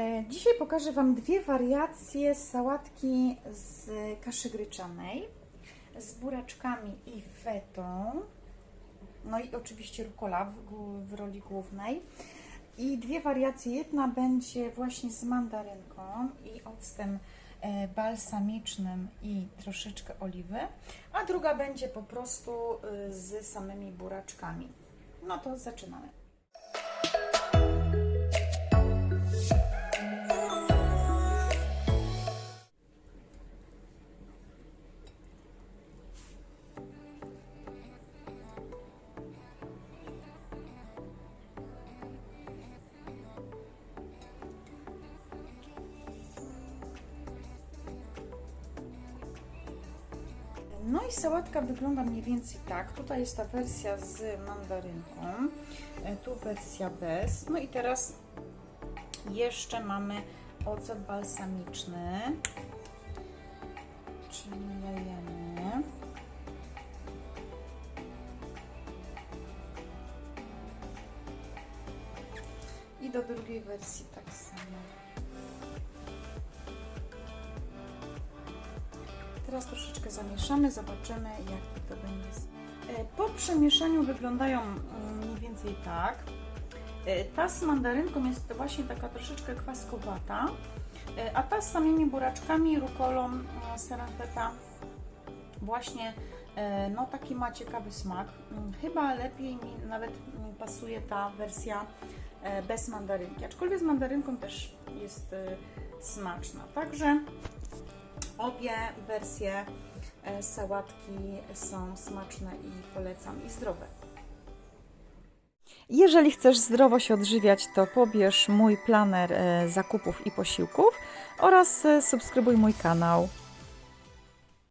E, Dzisiaj pokażę Wam dwie wariacje sałatki z kaszy gryczanej z buraczkami i fetą. No i oczywiście rukola w, w roli głównej. I dwie wariacje. Jedna będzie właśnie z mandarynką i octem e, balsamicznym i troszeczkę oliwy, a druga będzie po prostu e, z samymi buraczkami. No to zaczynamy. No i sałatka wygląda mniej więcej tak. Tutaj jest ta wersja z mandarynką, e, tu wersja bez. No i teraz jeszcze mamy ocet balsamiczny, czyli lejemy. I do drugiej wersji tak samo. Teraz troszeczkę zamieszamy, zobaczymy jak to będzie. E, Po przemieszaniu wyglądają mm, mniej więcej tak. E, Ta z mandarynką jest właśnie taka troszeczkę kwaskowata, e, a ta z samymi buraczkami, rukolą, serem feta właśnie no taki ma ciekawy smak. Mm, Chyba lepiej mi nawet mm, pasuje ta wersja bez mandarynki, aczkolwiek z mandarynką też jest smaczna. Także Obie wersje e, sałatki są smaczne i polecam i zdrowe. Jeżeli chcesz zdrowo się odżywiać, to pobierz mój planer e, zakupów i posiłków oraz e, subskrybuj mój kanał.